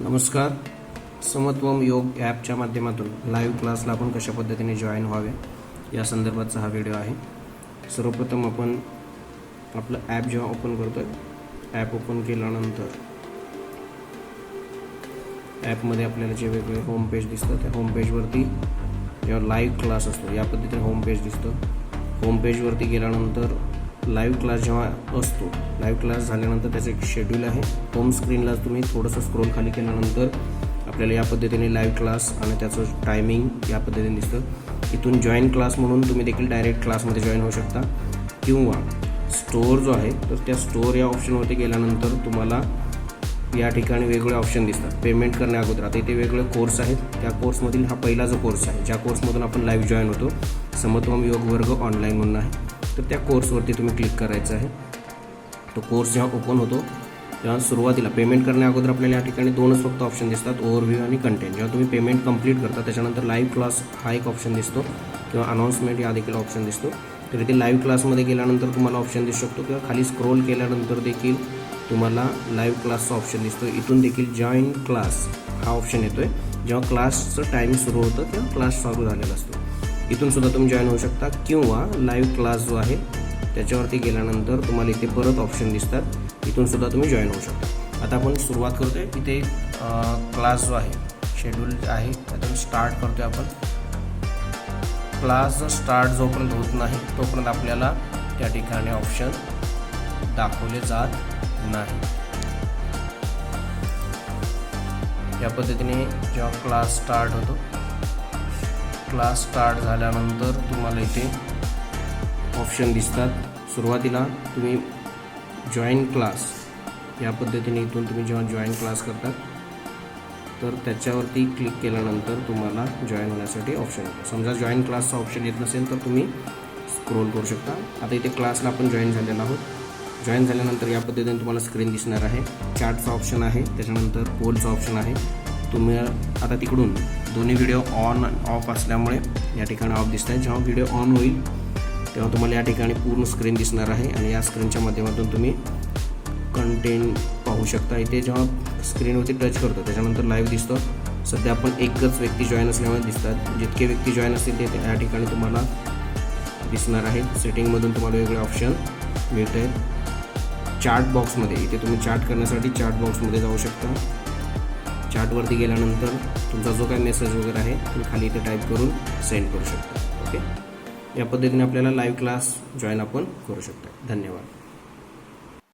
नमस्कार. समत्वम योग ॲपच्या माध्यमातून लाईव्ह क्लासला आपण कशा पद्धतीने जॉईन व्हावे? या संदर्भातचा हा व्हिडिओ आहे. सर्वप्रथम आपण आपलं ॲप जेव्हा ओपन करतो आहे ॲप ओपन केल्यानंतर ॲपमध्ये आपल्याला जे वेगवेगळे होम पेज दिसतं त्या होम पेजवरती जेव्हा लाईव्ह क्लास असतो या पद्धतीने होम पेज दिसतं. होम पेजवरती गेल्यानंतर लाईव्ह क्लास जेव्हा असतो लाईव्ह क्लास झाल्यानंतर त्याचं एक शेड्यूल आहे. होम स्क्रीनला तुम्ही थोडंसं स्क्रोल खाली केल्यानंतर आपल्याला या पद्धतीने लाईव्ह क्लास आणि त्याचं टायमिंग या पद्धतीने दिसतं. इथून जॉईन क्लास म्हणून तुम्ही देखील डायरेक्ट क्लासमध्ये जॉईन होऊ शकता. किंवा स्टोअर जो आहे तर त्या स्टोअर या ऑप्शनवरती गेल्यानंतर तुम्हाला या ठिकाणी वेगवेगळे ऑप्शन दिसतात. पेमेंट करण्या अगोदर. आता इथे वेगळे कोर्स आहेत. त्या कोर्समधील हा पहिला जो कोर्स आहे ज्या कोर्समधून आपण लाईव्ह जॉईन होतो. समत्वम योग वर्ग ऑनलाईन म्हणून आहे. तर त्या कोर्सवरती तुम्ही क्लिक करायचं आहे. तो कोर्स जेव्हा ओपन होतो तेव्हा सुरुवातीला पेमेंट करण्या अगोदर आपल्याला या ठिकाणी दोनच फक्त ऑप्शन दिसतात ओव्हरव्ह्यू आणि कंटेंट जेव्हा तुम्ही पेमेंट कंप्लीट करता त्याच्यानंतर लाईव्ह क्लास हा एक ऑप्शन दिसतो किंवा अनाऊन्समेंट या देखील ऑप्शन दिसतो. तर इथे लाईव्ह क्लासमध्ये गेल्यानंतर तुम्हाला ऑप्शन दिसू शकतो किंवा खाली स्क्रोल केल्यानंतर देखील तुम्हाला लाईव्ह क्लासचा ऑप्शन दिसतो. इथून देखील जॉईन क्लास हा ऑप्शन येतो आहे जेव्हा क्लासचं टाईम सुरू होतं तेव्हा क्लास चालू झालेला असतो. इथून सुद्धा तुम्ही जॉईन होऊ शकता. किंवा लाईव्ह क्लास जो आहे त्याच्यावरती गेल्यानंतर तुम्हाला इथे परत ऑप्शन दिसतात. इथून सुद्धा तुम्ही जॉईन होऊ शकता. आता आपण सुरुवात आहे इथे क्लास जो आहे शेड्यूल आहे त्यातून स्टार्ट करतो आहे आपण क्लास स्टार्ट जोपर्यंत होत नाही तोपर्यंत आपल्याला त्या ठिकाणी ऑप्शन दाखवले जात नाही. या पद्धतीने जेव्हा क्लास स्टार्ट होतो क्लास स्टार्ट झाल्यानंतर तुम्हाला इथे ऑप्शन दिसतात. सुरुवातीला तुम्ही जॉईन क्लास या पद्धतीने इथून तुम्ही जेव्हा जॉईन क्लास करतात तर त्याच्यावरती क्लिक केल्यानंतर तुम्हाला जॉईन होण्यासाठी ऑप्शन येतो. समजा जॉईन क्लासचा ऑप्शन येत नसेल तर तुम्ही स्क्रोल करू शकता. आता इथे क्लासला आपण जॉईन झालेलो आहोत. जॉईन झाल्यानंतर या पद्धतीने तुम्हाला स्क्रीन दिसणार आहे. चार्टचा ऑप्शन आहे त्याच्यानंतर पोलचा ऑप्शन आहे. तुम्ही आता तिकडून दोन्ही व्हिडिओ ऑन ऑफ असल्यामुळे या ठिकाणी ऑफ दिसत आहे जेव्हा व्हिडिओ ऑन होईल तेव्हा तुम्हाला या ठिकाणी पूर्ण स्क्रीन दिसणार आहे आणि या स्क्रीनच्या माध्यमातून तुम्ही कंटेंट पाहू शकता. इथे जेव्हा स्क्रीनवरती टच करतो त्याच्यानंतर लाईव्ह दिसतो. सध्या आपण एकच व्यक्ती जॉईन असल्यामुळे दिसतात. जितके व्यक्ती जॉईन असतील ते या ठिकाणी तुम्हाला दिसणार आहे सेटिंगमधून तुम्हाला वेगळे ऑप्शन मिळत आहेत चार्ट बॉक्समध्ये इथे तुम्ही चार्ट करण्यासाठी चार्ट बॉक्समध्ये जाऊ शकता. चार्टवरती गेल्यानंतर तुमचा जो काही मेसेज वगैरे आहे तुम्ही खाली इथे टाईप करून सेंड करू शकता ओके या पद्धतीने आपल्याला लाईव्ह क्लास जॉईन आपण करू शकता. धन्यवाद.